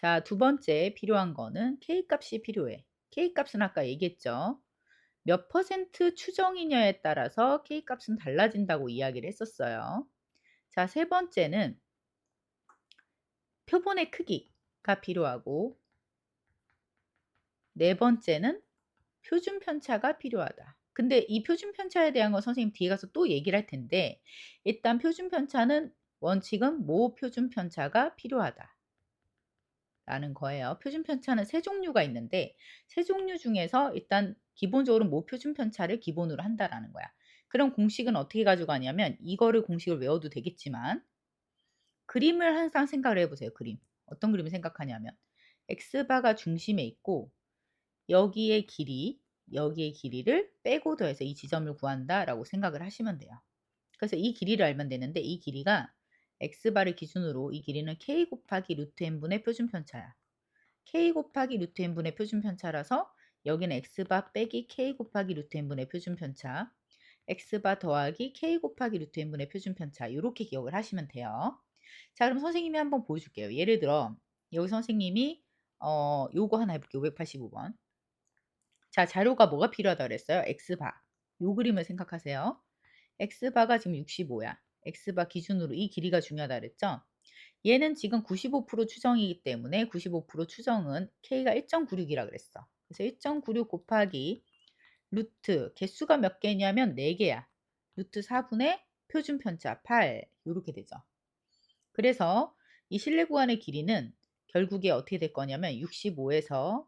자, 두 번째 필요한 거는 K값이 필요해. K값은 아까 얘기했죠. 몇 퍼센트 추정이냐에 따라서 K값은 달라진다고 이야기를 했었어요. 자, 세 번째는 표본의 크기가 필요하고 네 번째는 표준 편차가 필요하다. 근데 이 표준 편차에 대한 건 선생님 뒤에 가서 또 얘기를 할 텐데 일단 표준 편차는 원칙은 모 표준 편차가 필요하다. 라는 거예요. 표준 편차는 세 종류가 있는데 세 종류 중에서 일단 기본적으로 모 표준 편차를 기본으로 한다라는 거야. 그럼 공식은 어떻게 가져가냐면 이거를 공식을 외워도 되겠지만 그림을 항상 생각을 해보세요. 그림. 어떤 그림을 생각하냐면 x바가 중심에 있고 여기에 길이, 여기에 길이를 빼고 더해서 이 지점을 구한다라고 생각을 하시면 돼요. 그래서 이 길이를 알면 되는데 이 길이가 x바를 기준으로 이 길이는 k 곱하기 루트 n분의 표준 편차야. k 곱하기 루트 n분의 표준 편차라서 여기는 x바 빼기 k 곱하기 루트 n분의 표준 편차, x바 더하기 k 곱하기 루트 n분의 표준 편차 이렇게 기억을 하시면 돼요. 자 그럼 선생님이 한번 보여줄게요. 예를 들어 여기 선생님이 어 요거 하나 해볼게요. 585번. 자 자료가 뭐가 필요하다 그랬어요? x바. 요 그림을 생각하세요. x바가 지금 65야. X바 기준으로 이 길이가 중요하다 그랬죠? 얘는 지금 95% 추정이기 때문에 95% 추정은 k가 1.96이라 그랬어. 그래서 1.96 곱하기 루트 개수가 몇 개냐면 4개야. 루트 4분의 표준 편차 8 이렇게 되죠. 그래서 이 실내 구간의 길이는 결국에 어떻게 될 거냐면 65에서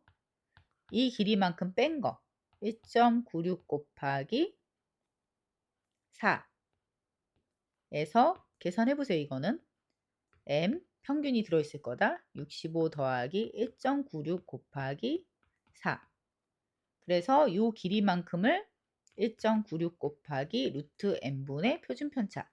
이 길이만큼 뺀 거. 1.96 곱하기 4 에서 계산해 보세요. 이거는 m 평균이 들어있을 거다. 65 더하기 1.96 곱하기 4. 그래서 이 길이만큼을 1.96 곱하기 루트 n분의 표준 편차.